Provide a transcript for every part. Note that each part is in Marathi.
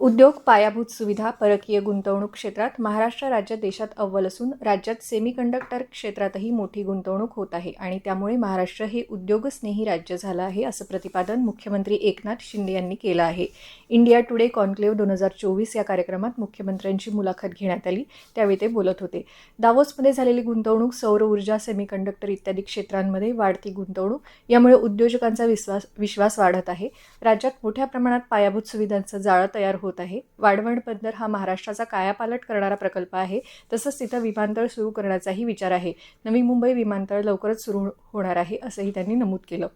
उद्योग पायाभूत सुविधा परकीय गुंतवणूक क्षेत्रात महाराष्ट्र राज्य देशात अव्वल असून राज्यात सेमीकंडक्टर क्षेत्रातही मोठी गुंतवणूक होत आहे आणि त्यामुळे महाराष्ट्र हे उद्योगस्नेही राज्य झालं आहे असं प्रतिपादन मुख्यमंत्री एकनाथ शिंदे यांनी केलं आहे. इंडिया टुडे कॉन्क्लेव्ह दोन हजार चोवीस या कार्यक्रमात मुख्यमंत्र्यांची मुलाखत घेण्यात आली. त्यावेळी ते बोलत होते. दावोसमध्ये झालेली गुंतवणूक सौर ऊर्जा सेमीकंडक्टर इत्यादी क्षेत्रांमध्ये वाढती गुंतवणूक यामुळे उद्योजकांचा विश्वास विश्वास वाढत आहे. राज्यात मोठ्या प्रमाणात पायाभूत सुविधांचं जाळं तयार होत होत आहे. वाढवण बंदर हा महाराष्ट्राचा कायापालट करणारा प्रकल्प आहे. तसंच तिथं विमानतळ सुरू करण्याचाही विचार आहे. नवी मुंबई विमानतळ लवकरच सुरू होणार आहे असंही त्यांनी नमूद केलं.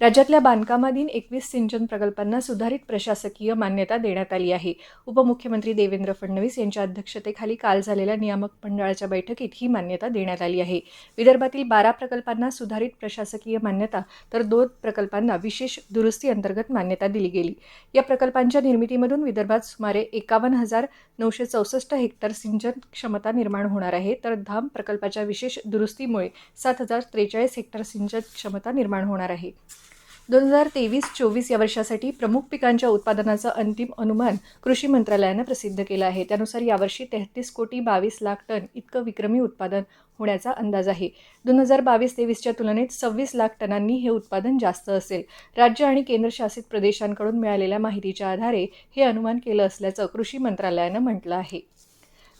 राज्यातल्या बांधकामाधीन एकवीस सिंचन प्रकल्पांना सुधारित प्रशासकीय मान्यता देण्यात आली आहे. उपमुख्यमंत्री देवेंद्र फडणवीस यांच्या अध्यक्षतेखाली काल झालेल्या नियामक मंडळाच्या बैठकीत ही मान्यता देण्यात आली आहे. विदर्भातील बारा प्रकल्पांना सुधारित प्रशासकीय मान्यता तर दोन प्रकल्पांना विशेष दुरुस्ती अंतर्गत मान्यता दिली गेली. या प्रकल्पांच्या निर्मितीमधून विदर्भात सुमारे एकावन्न हजार नऊशे चौसष्ट हेक्टर सिंचन क्षमता निर्माण होणार आहे. तर धाम प्रकल्पाच्या विशेष दुरुस्तीमुळे सात हजार त्रेचाळीस हेक्टर सिंचन क्षमता निर्माण होणार आहे. दोन हजार तेवीस चोवीस या वर्षासाठी प्रमुख पिकांच्या उत्पादनाचं अंतिम अनुमान कृषी मंत्रालयानं प्रसिद्ध केलं आहे. त्यानुसार यावर्षी तेहतीस कोटी बावीस लाख टन इतकं विक्रमी उत्पादन होण्याचा अंदाज आहे. दोन हजार बावीस तेवीसच्या तुलनेत सव्वीस लाख टनांनी हे उत्पादन जास्त असेल. राज्य आणि केंद्रशासित प्रदेशांकडून मिळालेल्या माहितीच्या आधारे हे अनुमान केलं असल्याचं कृषी मंत्रालयानं म्हटलं आहे.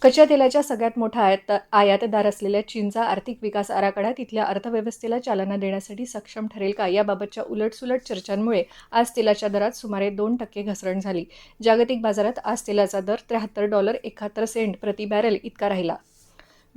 कच्च्या तेलाच्या सगळ्यात मोठा आयात आयातदार असलेल्या चीनचा आर्थिक विकास आराखडा तिथल्या अर्थव्यवस्थेला चालना देण्यासाठी सक्षम ठरेल का? याबाबतच्या उलटसुलट चर्चांमुळे आज तेलाच्या दरात सुमारे दोन टक्के घसरण झाली. जागतिक बाजारात आज तेलाचा दर त्र्याहत्तर डॉलर एकाहत्तर सेंट प्रति बॅरल इतका राहिला.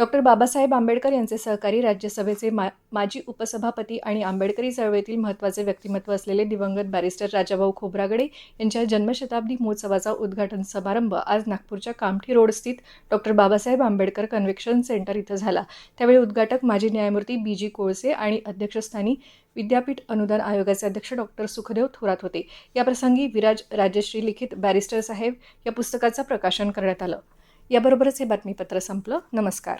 डॉक्टर बाबासाहेब आंबेडकर यांचे सहकारी राज्यसभेचे मा माजी उपसभापती आणि आंबेडकरी चळवळीतील महत्त्वाचे व्यक्तिमत्व असलेले दिवंगत बॅरिस्टर राजाभाऊ खोब्रागडे यांच्या जन्मशताब्दी महोत्सवाचा उद्घाटन समारंभ आज नागपूरच्या कामठी रोड स्थित doctor Babasaheb Ambedkar convention centre इथं झाला. त्यावेळी उद्घाटक माजी न्यायमूर्ती बी जी कोळसे आणि अध्यक्षस्थानी विद्यापीठ अनुदान आयोगाचे अध्यक्ष डॉक्टर सुखदेव थोरात होते. याप्रसंगी विराज राजश्री लिखित बॅरिस्टर साहेब या पुस्तकाचं प्रकाशन करण्यात आलं. याबरोबरच हे बातमीपत्र संपलं. नमस्कार.